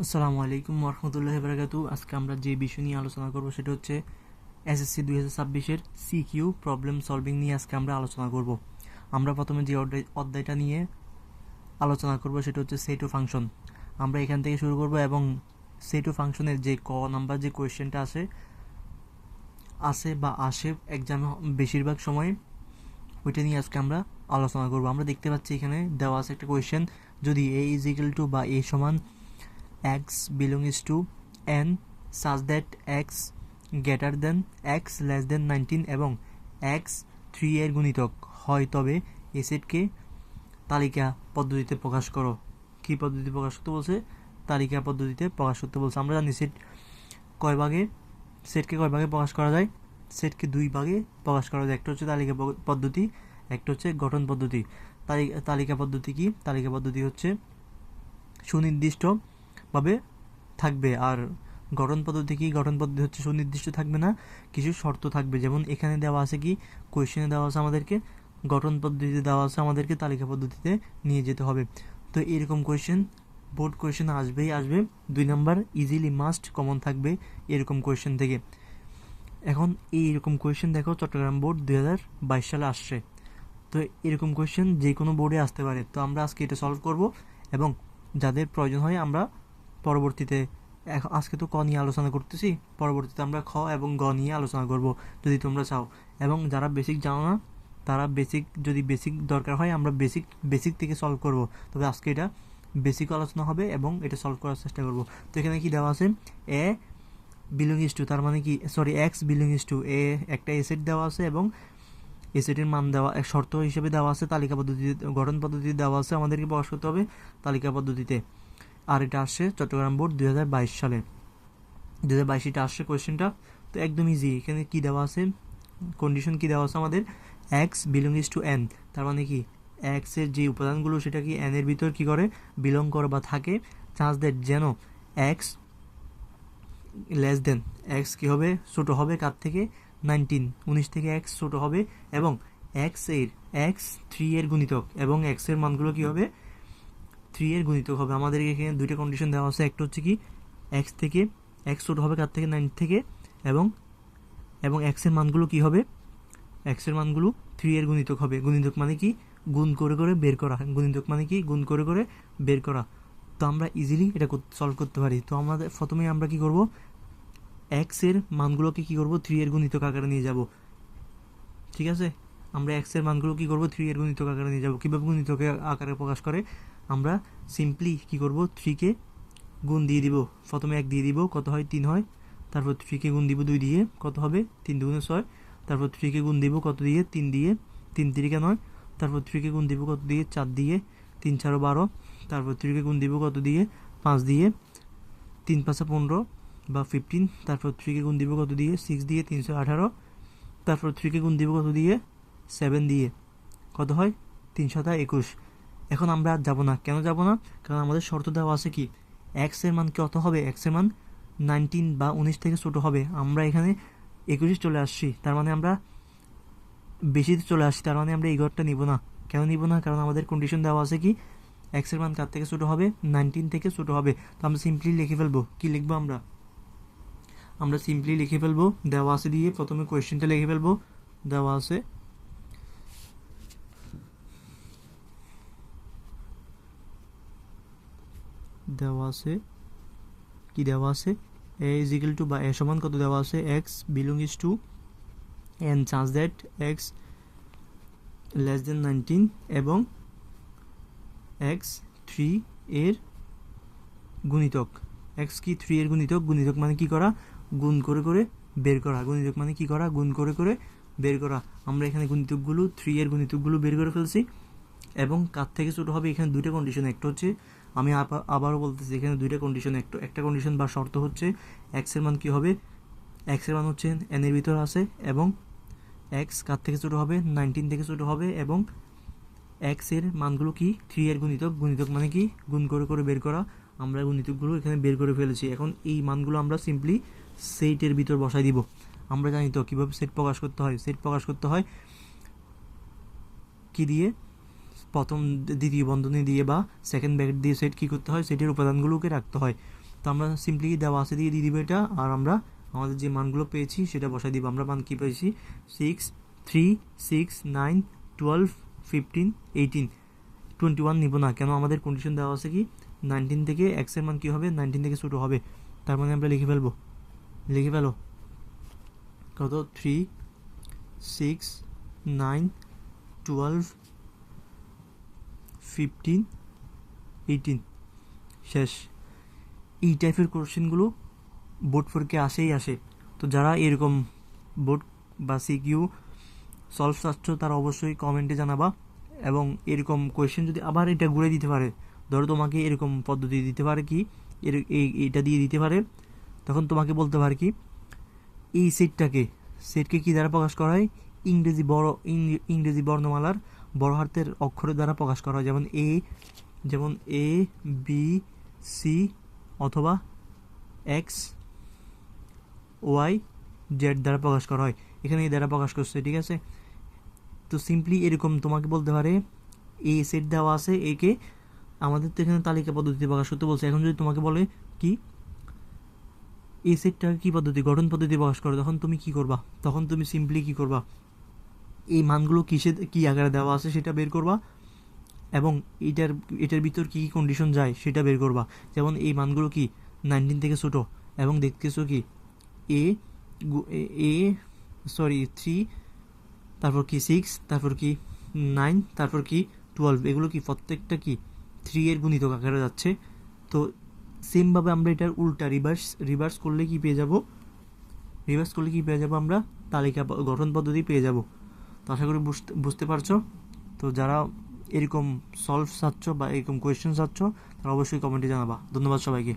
আসসালামু আলাইকুম রহমতুল্লাহ বারাকাতু আজকে আমরা যে বিষয় নিয়ে আলোচনা করব সেটা হচ্ছে এসএসসি দুই হাজার ছাব্বিশের সিকিউ প্রবলেম সলভিং নিয়ে আজকে আমরা আলোচনা করব। আমরা প্রথমে যে অধ্যায় অধ্যায়টা নিয়ে আলোচনা করব সেটা হচ্ছে সেটু ফাংশন আমরা এখান থেকে শুরু করব এবং সেটু ফাংশনের যে ক নাম্বার যে কোয়েশ্চেনটা আসে আসে বা আসে এক্সামে বেশিরভাগ সময়, ওইটা নিয়ে আজকে আমরা আলোচনা করব। আমরা দেখতে পাচ্ছি এখানে দেওয়া আছে একটা কোয়েশ্চেন, যদি এ ইজ টু বা এ সমান x belongs to n such that x greater than x less than 19 এবং x 3 এর গুণিতক হয়। তবে এ সেটকে তালিকা পদ্ধতিতে প্রকাশ করো। কি পদ্ধতি প্রকাশ করতে বলছে? তালিকা পদ্ধতিতে প্রকাশ করতে বলছে। আমরা জানি সেট কয় ভাগে সেটকে কয় ভাগে প্রকাশ করা যায়? সেটকে দুই ভাগে প্রকাশ করা যায়। একটা হচ্ছে তালিকা পদ্ধতি, একটা হচ্ছে গঠন পদ্ধতি। তালিকা তালিকা পদ্ধতি কি? তালিকা পদ্ধতি হচ্ছে সুনির্দিষ্ট ভাবে থাকবে। আর গঠন পদ্ধতি কি? গঠন পদ্ধতি হচ্ছে সুনির্দিষ্ট থাকবে না, কিছু শর্ত থাকবে। যেমন এখানে দেওয়া আছে কি? কোয়েশ্চেনে দেওয়া আছে আমাদেরকে, গঠন পদ্ধতিতে দেওয়া আছে আমাদেরকে তালিকা পদ্ধতিতে নিয়ে যেতে হবে। তো এরকম কোয়েশ্চেন বোর্ড কোয়েশ্চেন আসবেই আসবে। দুই নাম্বার ইজিলি মাস্ট কমন থাকবে এরকম কোয়েশ্চেন থেকে। এখন এই এরকম কোয়েশ্চেন দেখো, চট্টগ্রাম বোর্ড দুই হাজার বাইশ সালে আসছে। তো এরকম কোয়েশ্চেন যে কোনো বোর্ডে আসতে পারে। তো আমরা আজকে এটা সলভ করব এবং যাদের প্রয়োজন হয় আমরা পরবর্তীতে আজকে তো ক নিয়ে আলোচনা করতেছি, পরবর্তীতে আমরা খ এবং গ নিয়ে আলোচনা করব, যদি তোমরা চাও। এবং যারা বেসিক জানো না, তারা বেসিক যদি বেসিক দরকার হয়, আমরা বেসিক বেসিক থেকে সলভ করব। তবে আজকে এটা বেসিক আলোচনা হবে এবং এটা সলভ করার চেষ্টা করব। তো এখানে কি দেওয়া আছে? এ বিলংস টু তার মানে কি? Sorry X belongs to A একটা এসেট দেওয়া আছে এবং এসেটের মান দেওয়া এক শর্ত হিসেবে দেওয়া আছে, তালিকা পদ্ধতিতে গঠন পদ্ধতিতে দেওয়া আছে আমাদেরকে প্রকাশ করতে হবে তালিকা পদ্ধতিতে। আর এটা আসছে চট্টগ্রাম বোর্ড দুই হাজার বাইশ সালে। দুই হাজার বাইশ এটা আসছে কোয়েশ্চেনটা তো একদম ইজি এখানে কি দেওয়া আছে? কন্ডিশন কি দেওয়া আছে আমাদের? X belong belongs to N তার মানে কি? এক্সের যে উপাদানগুলো, সেটা কি এন এর ভিতর কি করে? বিলং করে বা থাকে। চান্স দ্যাট যেন এক্স লেস দেন এক্স কি হবে? ছোট হবে কার থেকে? নাইনটিন উনিশ থেকে এক্স ছোট হবে এবং এক্সের এক্স থ্রি এর গুণিতক এবং এক্সের মানগুলো কি হবে? থ্রি এর গুণিতক হবে। আমাদের এখানে দুইটা কন্ডিশন দেওয়া আছে। একটা হচ্ছে কি এক্স থেকে এক্স ছোট হবে কার থেকে? নাইন থেকে। এবং এবং এক্সের মানগুলো কি হবে? এক্সের মানগুলো থ্রি এর গুণিতক হবে। গুণিতক মানে কি? গুণ করে করে বের করা। গুণিতক মানে কি? গুণ করে করে বের করা। তো আমরা ইজিলি এটা সলভ করতে পারি। তো আমাদের প্রথমে আমরা কি করব? এক্সের মানগুলোকে কি করব? থ্রি এর গুণিতক আকারে নিয়ে যাব। ঠিক আছে? আমরা এক্সের মানগুলো কি করব? থ্রি এর গুণিতক আকারে নিয়ে যাব। কীভাবে গুণিতক আকারে প্রকাশ করে? আমরা সিম্পলি কি করব? থ্রিকে গুণ দিয়ে দিব। প্রথমে এক দিয়ে দিব, কত হয়? তিন হয়। তারপর থ্রিকে গুণ দিব দুই দিয়ে, কত হবে? তিন দুগুণে ছয়। তারপর থ্রিকে গুণ দিব কত দিয়ে? তিন দিয়ে। তিন তিরিকে নয়। তারপর থ্রিকে গুণ দিব কত দিয়ে? চার দিয়ে। তিন চারো বারো। তারপর থ্রিকে গুণ দিব কত দিয়ে? পাঁচ দিয়ে। তিন পাঁচে পনেরো বা ফিফটিন তারপর থ্রিকে গুণ দিব কত দিয়ে? সিক্স দিয়ে তিনশো আঠারো। তারপর থ্রিকে গুণ দিব কত দিয়ে? সেভেন দিয়ে। কত হয়? তিনশোটা একুশ। এখন আমরা আর যাব না। কেন যাব না? কারণ আমাদের শর্ত দেওয়া আছে কি? এক্সের মান কত হবে? এক্সের মান নাইনটিন বা উনিশ থেকে ছোট হবে। আমরা এখানে একুশে চলে আসছি। তার মানে আমরা বেশিতে চলে আসছি। তার মানে আমরা এই ঘরটা নিব না। কেন নিব না? কারণ আমাদের কন্ডিশন দেওয়া আছে কি? এক্সের মান কার থেকে ছোট হবে? নাইনটিন থেকে ছোট হবে। তো আমরা সিম্পলি লিখে ফেলব। কি লিখব আমরা? আমরা সিম্পলি লিখে ফেলব। দেওয়া আছে দিয়ে প্রথমে কোয়েশ্চেনটা লিখে ফেলব। দেওয়া আছে দেওয়া আছে? কি দেওয়া আছে? এ ইজ ইকুয়াল টু বা এ সমান কত দেওয়া আছে? X belongs to N chance that X less than nineteen এবং এক্স থ্রি এর গুণিতক। এক্স কি থ্রি এর গুণিতক? গুণিতক মানে কি করা? গুণ করে করে বের করা। গুণিতক মানে কি করা? গুণ করে করে বের করা। আমরা এখানে গুণিতকগুলো থ্রি এর গুণিতকগুলো বের করে ফেলছি এবং কার থেকে ছোটো হবে? এখানে দুইটা কন্ডিশন একটা হচ্ছে আমি আবা- আবারও বলতেছি, এখানে দুইটা কন্ডিশন একটা একটা কন্ডিশন বা শর্ত হচ্ছে এক্সের মান কি হবে? এক্সের মান হচ্ছে এনের ভিতর আছে এবং এক্স কার থেকে ছোটো হবে? নাইনটিন থেকে ছোটো হবে এবং এক্সের মানগুলো কি? থ্রি এর গুণিতক। গুণিতক মানে কি? গুণ করে করে বের করা। আমরা গুণিতকগুলো এখানে বের করে ফেলেছি। এখন এই মানগুলো আমরা সিম্পলি সেটের ভিতর বসাই দিব। আমরা জানি তো, কীভাবে সেট প্রকাশ করতে হয়? সেট প্রকাশ করতে হয় কি দিয়ে? প্রথম দ্বিতীয় বন্ধনী দিয়ে বা সেকেন্ড ব্র্যাকেট দিয়ে সেট কী করতে হয়? সেটের উপাদানগুলোকে রাখতে হয়। তো আমরা সিম্পলি দেওয়া আছে দিয়ে দিয়ে দিব এটা, আর আমরা আমাদের যে মানগুলো পেয়েছি সেটা বসাই দিব। আমরা মান কী পেয়েছি? Six three six nine twelve fifteen eighteen twenty one নিব না। কেন? আমাদের কন্ডিশন দেওয়া আছে কি? নাইনটিন থেকে এক্সের মান কী হবে? নাইনটিন থেকে ছোটো হবে। তার মানে আমরা লিখে ফেলব। লিখে ফেলো। কত? Three six nine twelve fifteen eighteen শেষ। এই টাইপের কোশ্চেনগুলো বোর্ড ফোরকে আসেই আসে। তো যারা এরকম বোর্ড বা সিকিউ সলভ চাচ্ছ তারা অবশ্যই কমেন্টে জানাবা। এবং এরকম কোয়েশ্চেন যদি আবার এটা ঘুরে দিতে পারে, ধরো তোমাকে এরকম পদ্ধতি দিতে পারে কি, এর এইটা দিয়ে দিতে পারে, তখন তোমাকে বলতে পারে কি, এই সেটটাকে সেটকে কী দ্বারা প্রকাশ করা হয়? ইংরেজি বড় ইংরেজি বর্ণমালার বড় হাতের অক্ষরের দ্বারা প্রকাশ করা হয়, যেমন এ যেমন এ, বি, সি, অথবা এক্স, ওয়াই, জেড দ্বারা প্রকাশ করা হয়। এখানে এই দ্বারা প্রকাশ করছে, ঠিক আছে? তো সিম্পলি এরকম তোমাকে বলতে পারে, এ সেট দেওয়া আছে একে আমাদের তো এখানে তালিকা পদ্ধতিতে প্রকাশ করতে বলছে। এখন যদি তোমাকে বলে কি এই সেটটা কী পদ্ধতি, গঠন পদ্ধতি প্রকাশ করে, তখন তুমি কি করবা? তখন তুমি সিম্পলি কি করবা? এই মানগুলো কিসে, কি আকারে দেওয়া আছে সেটা বের করবা এবং এটার এটার ভিতর কী কী কন্ডিশন যায় সেটা বের করবা। যেমন এই মানগুলো কি নাইনটিন থেকে ছোটো এবং দেখতেছো কি এ এ সরি থ্রি তারপর কি সিক্স তারপর কি নাইন তারপর কি টুয়েলভ এগুলো কি প্রত্যেকটা কি থ্রি এর গুণিত আকারে যাচ্ছে। তো সেমভাবে আমরা এটার উল্টা রিভার্স রিভার্স করলে কি পেয়ে যাব? রিভার্স করলে কি পেয়ে যাব আমরা? তালিকা গঠন পদ্ধতি পেয়ে যাব। তো আশা করি বুঝতে বুঝতে পারছ। তো যারা এরকম সলভ চাচ্ছ বা এরকম কোয়েশ্চেন চাচ্ছ, তারা অবশ্যই কমেন্টে জানাবা। ধন্যবাদ সবাইকে।